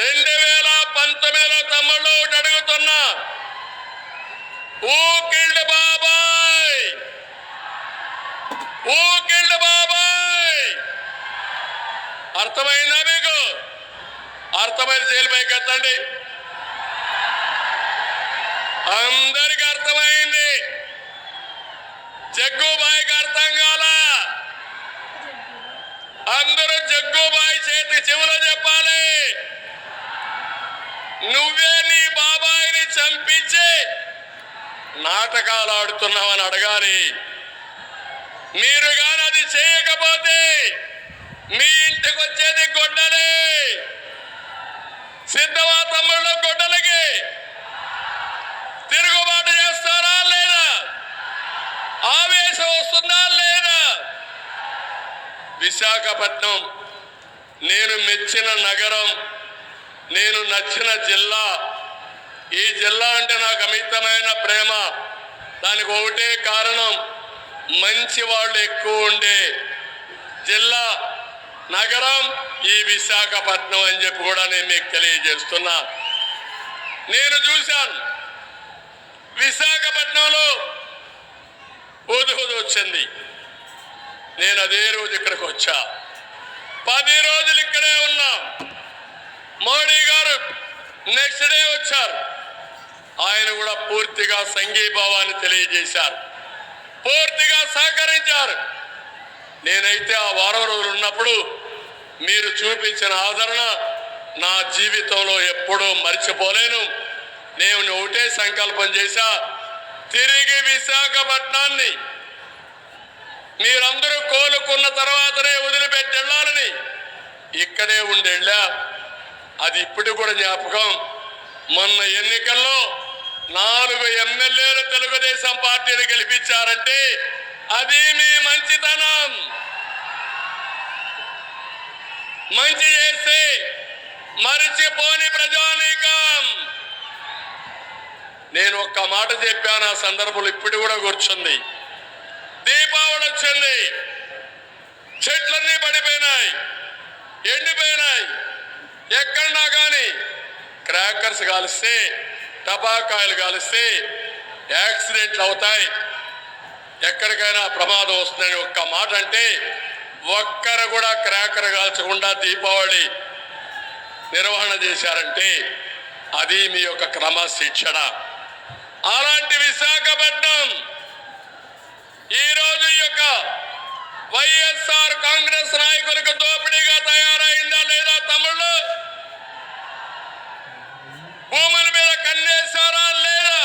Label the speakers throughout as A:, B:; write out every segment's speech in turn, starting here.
A: రెండు వేల పంతొమ్మిదిలో తమ్ముళ్ళు ఒకటి అడుగుతున్నా. ఊకిళ్ళు బాబాయ్! ఊకిళ్ళు బాబాయ్! అర్థమైందా మీకు? అర్థమైంది జైలు పైకి ఎత్తండి. అందరికి అర్థమైంది. జగ్గుబాయికి అర్థం కాల. అందరూ జగ్గుబాయి చేతి చెవులో చెప్పాలి. నువ్వే నీ బాబాయిని చంపించి నాటకాలు ఆడుతున్నావని అడగాలి. మీరు కానీ అది చేయకపోతే మీ ఇంటికి వచ్చేది గొడ్డలే. సిద్ధమా తమ్ముళ్ళు గొడ్డలకి తిరుగుబాటు చేస్తారా లేదా? ఆవేశం వస్తుందా లేదా? విశాఖపట్నం నేను మెచ్చిన నగరం నేను నచ్చిన జిల్లా. ఈ జిల్లా అంటే నాకు అమితమైన ప్రేమ. దానికి ఒకటే కారణం మంచి వాళ్ళు ఎక్కువ ఉండే జిల్లా. నగరం ఈ విశాఖపట్నం అని చెప్పి కూడా నేను మీకు తెలియజేస్తున్నా. నేను చూశాను. విశాఖపట్నంలో ఉదుహుదు వచ్చింది. నేను అదే రోజు ఇక్కడికి వచ్చా. పది రోజులు ఇక్కడే ఉన్నాం. మోడీ గారు నెక్స్ట్ డే వచ్చారు. ఆయన కూడా పూర్తిగా సంఘీభావాన్ని తెలియజేశారు. పూర్తిగా సహకరించారు. నేనైతే ఆ వారం రోజులు ఉన్నప్పుడు మీరు చూపించిన ఆదరణ నా జీవితంలో ఎప్పుడూ మర్చిపోలేను. నేను ఒకటే సంకల్పం చేశా తిరిగి విశాఖపట్నాన్ని మీరందరూ కోలుకున్న తర్వాతనే వదిలిపెట్టి వెళ్ళాలని. ఇక్కడే ఉండెళ్ళా అది ఇప్పుడు కూడా జ్ఞాపకం. మొన్న ఎన్నికల్లో నాలుగు ఎమ్మెల్యేలు తెలుగుదేశం పార్టీని గెలిపించారంటే అది మీ మంచితనం. మంచి చేస్తే మరిచిపోని ప్రజానీకం. నేను ఒక్క మాట చెప్పాను ఆ సందర్భంలో ఇప్పుడు కూడా కూర్చుంది. దీపావళి వచ్చింది. చెట్లన్నీ పడిపోయినాయి. ఎండిపోయినాయి. ఎక్కడన్నా కానీ క్రాకర్స్ కాలిస్తే టపాకాయలు కాలిస్తే యాక్సిడెంట్లు అవుతాయి. ఎక్కడికైనా ప్రమాదం వస్తుందని ఒక్క మాట అంటే ఒక్కరు కూడా క్రాకర్ కాల్చకుండా దీపావళి నిర్వహణ చేశారంటే అది మీ యొక్క క్రమశిక్షణ. అలాంటి విశాఖపట్నం ఈ రోజు ఈ యొక్క వైఎస్ఆర్ కాంగ్రెస్ నాయకులకు దోపిడీగా తయారైందా లేదా తమ్ముళ్ళు భూముల మీద కన్నేశారా లేదా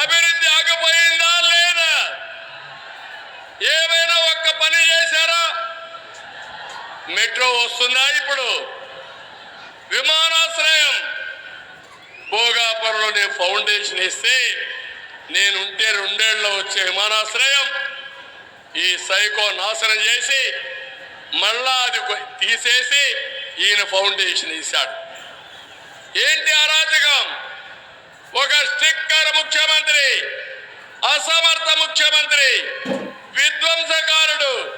A: అభివృద్ధి ఆగిపోయిందా లేదా ఏమైనా ఒక్క పని చేశారా మెట్రో వస్తుందా ఇప్పుడు? విమానాశ్రయం. భోగాపురంలో నేను ఫౌండేషన్ ఇస్తే నేనుంటే రెండేళ్ళలో వచ్చే విమానాశ్రయం. ఈ సైకో నాశనం చేసి మళ్ళా అది తీసేసి ఈయన ఫౌండేషన్ వేశాడు ఏంటి అరాచకం ఒక స్టిక్కర్ ముఖ్యమంత్రి అసమర్థ ముఖ్యమంత్రి విధ్వంసకారుడు.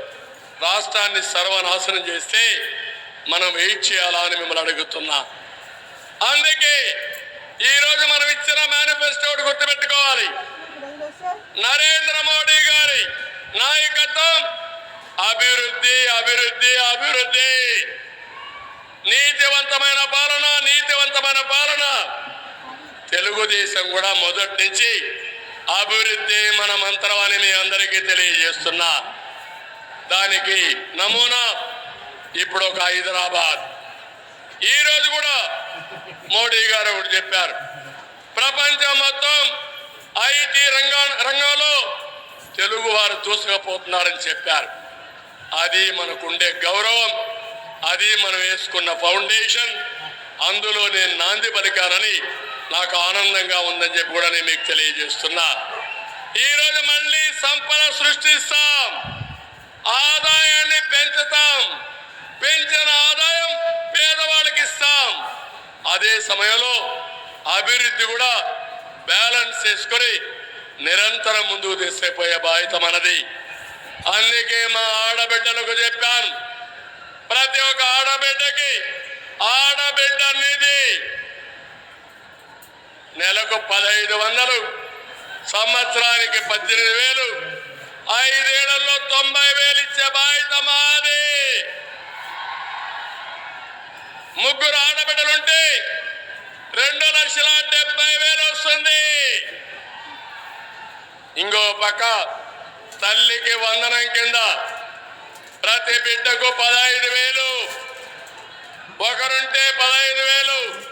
A: రాష్ట్రాన్ని సర్వనాశనం చేస్తే మనం ఏం చేయాలా అని మిమ్మల్ని అడుగుతున్నా. అందుకే ఈరోజు మనం ఇచ్చిన మేనిఫెస్టో గుర్తుపెట్టుకోవాలి. నరేంద్ర మోడీ గారి నాయకత్వం అభివృద్ధి అభివృద్ధి అభివృద్ధి. నీతివంతమైన పాలన నీతివంతమైన పాలన. తెలుగుదేశం కూడా మొదటి నుంచి అభివృద్ధి మన మంత్రం అని మీ అందరికీ తెలియజేస్తున్నా. దానికి నమూనా ఇప్పుడు ఒక హైదరాబాద్. ఈ రోజు కూడా మోడీ గారు ఒకటి చెప్పారు. ప్రపంచం మొత్తం ఐటీ రంగా రంగంలో తెలుగు వారు దూసుకుపోతున్నారని చెప్పారు. అది మనకుండే గౌరవం అది మనం వేసుకున్న ఫౌండేషన్ అందులో నేను నాంది పలికానని నాకు ఆనందంగా ఉందని చెప్పి కూడా నేను మీకు తెలియజేస్తున్నా. ఈరోజు మళ్ళీ సంపద సృష్టిస్తాం. ఆదాయాన్ని పెంచుతాం. పెంచిన ఆదాయం పేదవాళ్ళకి ఇస్తాం. అదే సమయంలో అభివృద్ధి కూడా బ్యాలెన్స్ చేసుకొని నిరంతరం ముందుకు తీసుకుపోయే బాధ్యత మనది. అందుకే మా ఆడబిడ్డలకు చెప్పాను ప్రతి ఒక్క ఆడబిడ్డకి ఆడబిడ్డ నిధి నెలకు పదహైదు వందలు సంవత్సరానికి పద్దెనిమిది వేలు ఐదేళ్ళలో తొంభై వేలు ఇచ్చే బాధ్యత మాది. ముగ్గురు ఆడబిడ్డలుంటే రెండు లక్షల డెబ్బై వేలు వస్తుంది. ఇంకో పక్క తల్లికి వందనం కింద ప్రతి బిడ్డకు పదహైదు వేలు. ఒకరుంటే పదహైదు వేలు.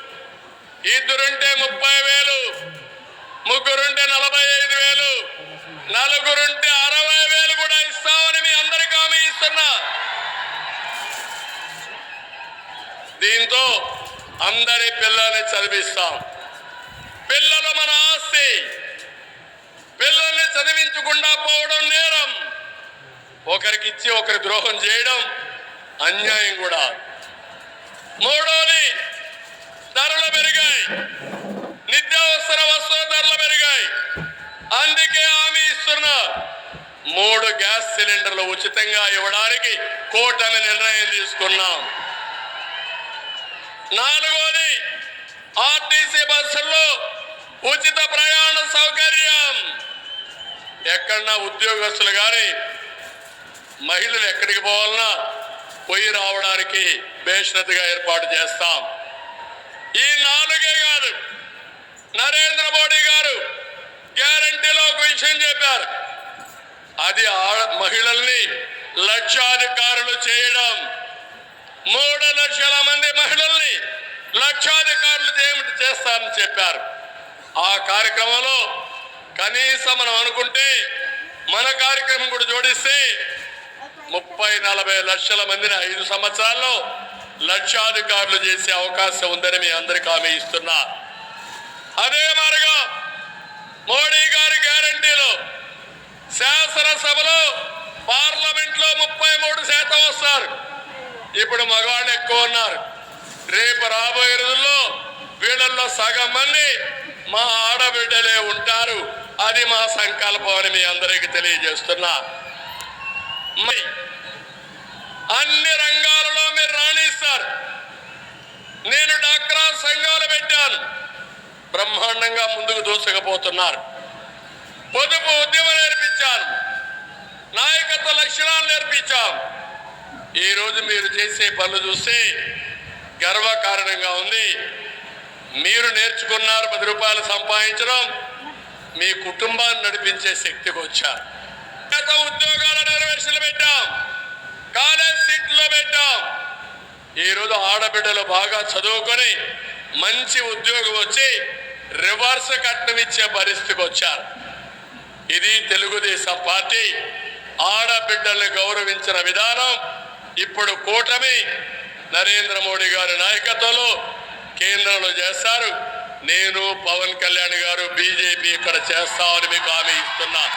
A: ఇద్దరుంటే ముప్పై వేలు. ముగ్గురుంటే నలభై ఐదు వేలు. నలుగురుంటే అరవై వేలు కూడా ఇస్తామని మీ చేస్తున్నా. దీంతో అందరి పిల్లల్ని చదివిస్తాం. పిల్లలు మన ఆస్తి. పిల్లల్ని చదివించకుండా పోవడం నేరం. ఒకరికిచ్చి ఒకరి ద్రోహం చేయడం అన్యాయం కూడా. మూడోది ధరలు పెరిగాయి నిత్యావసర వస్తువుల ధరలు పెరిగాయి అందుకే హామీ ఇస్తున్నా మూడు గ్యాస్ సిలిండర్లు ఉచితంగా ఇవ్వడానికి కోటని నిర్ణయం తీసుకున్నాం. నాలుగోది ఆర్టీసీ బస్సుల్లో ఉచిత ప్రయాణ సౌకర్యం. ఎక్కడన్నా ఉద్యోగస్తులు కానీ మహిళలు ఎక్కడికి పోవాలన్నా పోయి రావడానికి బేషరతుగా ఏర్పాటు చేస్తాం. ఈ నాలుగే కాదు నరేంద్ర మోడీ గారు గ్యారంటీలో ఒక విషయం చెప్పారు. అది మహిళల్ని లక్షాధికారులు చేయడం. మూడు లక్షల మంది మహిళల్ని లక్షాధికారులు చేయమని చేస్తారని చెప్పారు. ఆ కార్యక్రమంలో కనీసం మనం అనుకుంటే మన కార్యక్రమం కూడా జోడిస్తే ముప్పై నలభై లక్షల మందిని ఐదు సంవత్సరాల్లో లక్షాధికారులు చేసే అవకాశం ఉందని మీ అందరికీ హామీ ఇస్తున్నా. అదే మారుగా మోడీ గారి గ్యారంటీలో శాసనసభలో పార్లమెంట్లో ముప్పై మూడు శాతం వస్తారు. ఇప్పుడు మగవాళ్ళు ఎక్కువ ఉన్నారు. రేపు రాబోయే రోజుల్లో వీళ్ళల్లో సగం మంది మా ఆడబిడ్డలే ఉంటారు. అది మా సంకల్పం అని మీ అందరికీ తెలియజేస్తున్నా. అన్ని రంగాలలో మీరు రాణిస్తారు. నేను డాక్రా సంఘాలు పెట్టాను. బ్రహ్మాండంగా ముందుకు దూసుకుపోతున్నారు. పొదుపు ఉద్యమం నేర్పించాను. నాయకత్వ లక్షణాలు నేర్పించాం. ఈరోజు మీరు చేసే పనులు చూస్తే గర్వకారణంగా ఉంది. మీరు నేర్చుకున్నారు పది రూపాయలు సంపాదించడం మీ కుటుంబాన్ని నడిపించే శక్తికి వచ్చారు. గత ఉద్యోగాల నిర్వేశలు పెట్టాం కాలేజ్ సీట్లు పెట్టాం. ఈరోజు ఆడబిడ్డలు బాగా చదువుకొని మంచి ఉద్యోగం వచ్చి రివర్స్ కట్నం ఇచ్చే పరిస్థితికి వచ్చారు. ఇది తెలుగుదేశం పార్టీ బిడ్డల్ని గౌరవించిన విధానం ఇప్పుడు కూటమి నరేంద్ర మోడీ గారి నాయకత్వంలో కేంద్రంలో చేస్తారు. నేను పవన్ కళ్యాణ్ గారు బీజేపీ ఇక్కడ చేస్తామని మీకు హామీ ఇస్తున్నాను